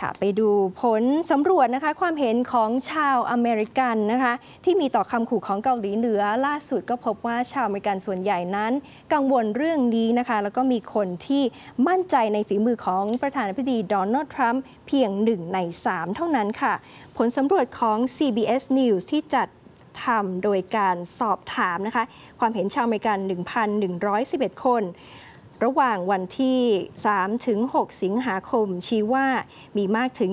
ค่ะไปดูผลสำรวจนะคะความเห็นของชาวอเมริกันนะคะที่มีต่อคำขู่ของเกาหลีเหนือ ล่าสุดก็พบว่าชาวอเมริกันส่วนใหญ่นั้น กังวลเรื่องนี้นะคะแล้วก็มีคนที่มั่นใจในฝีมือของประธานาธิบดีโดนัลด์ทรัมป์เพียงหนึ่งใน 3 เท่านั้นค่ะ ผลสำรวจของ CBS News ที่จัดทำโดยการสอบถามนะคะความเห็นชาวอเมริกัน 1,111 คน ระหว่างวันที่3ถึง6สิงหาคม ชี้ว่ามีมากถึง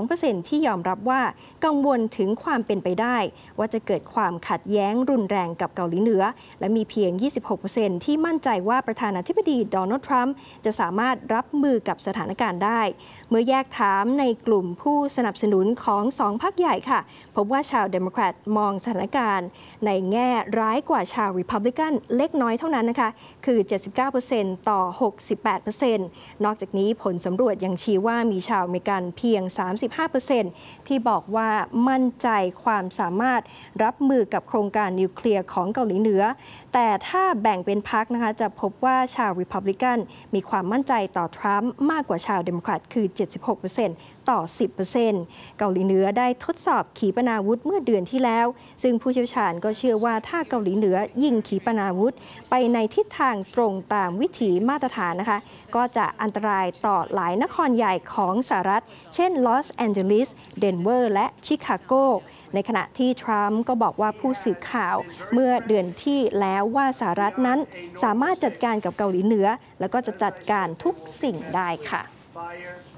72%ที่ยอมรับว่ากังวลถึงความเป็นไปได้ ว่าจะเกิดความขัดแย้งรุนแรงกับเกาหลีเหนือ และมีเพียง 26%ที่มั่นใจว่าประธานาธิบดีโดนัลด์ทรัมป์จะสามารถรับมือกับสถานการณ์ได้ เมื่อแยกถามในกลุ่มผู้สนับสนุนของสองพรรคใหญ่ค่ะ พบว่าชาวเดโมแครตมองสถานการณ์ ในแง่ร้ายกว่าชาวริพับลิกันเล็กน้อยเท่านั้นนะคะ คือ 79%ต่อ 68%นอกจากนี้ผลสำรวจยังชี้ว่ามีชาวอเมริกันเพียง 35%ที่บอกว่ามั่นใจความสามารถรับมือกับโครงการนิวเคลียร์ของเกาหลีเหนือ แต่ถ้าแบ่งเป็นพรรคนะคะจะพบว่าชาวริพับลิกันมีความมั่นใจต่อทรัมป์มากกว่าชาวเดโมแครตคือ 76%ต่อ 10%เกาหลีเหนือได้ทดสอบขีปนาวุธเมื่อเดือนที่แล้ว ซึ่งผู้เชี่ยวชาญก็เชื่อว่าถ้าเกาหลีเหนือยิงขีปนาวุธ ไปในทิศทางตรงตามวิถีมาตรฐานนะคะ ก็จะอันตรายต่อหลายนครใหญ่ของสหรัฐ เช่นลอสแอนเจลิส เดนเวอร์ และชิคาโก ในขณะที่ทรัมป์ก็บอกว่าผู้สื่อข่าวเมื่อเดือนที่แล้วว่าสหรัฐนั้นสามารถจัดการกับเกาหลีเหนือ แล้วก็จะจัดการทุกสิ่งได้ค่ะ fire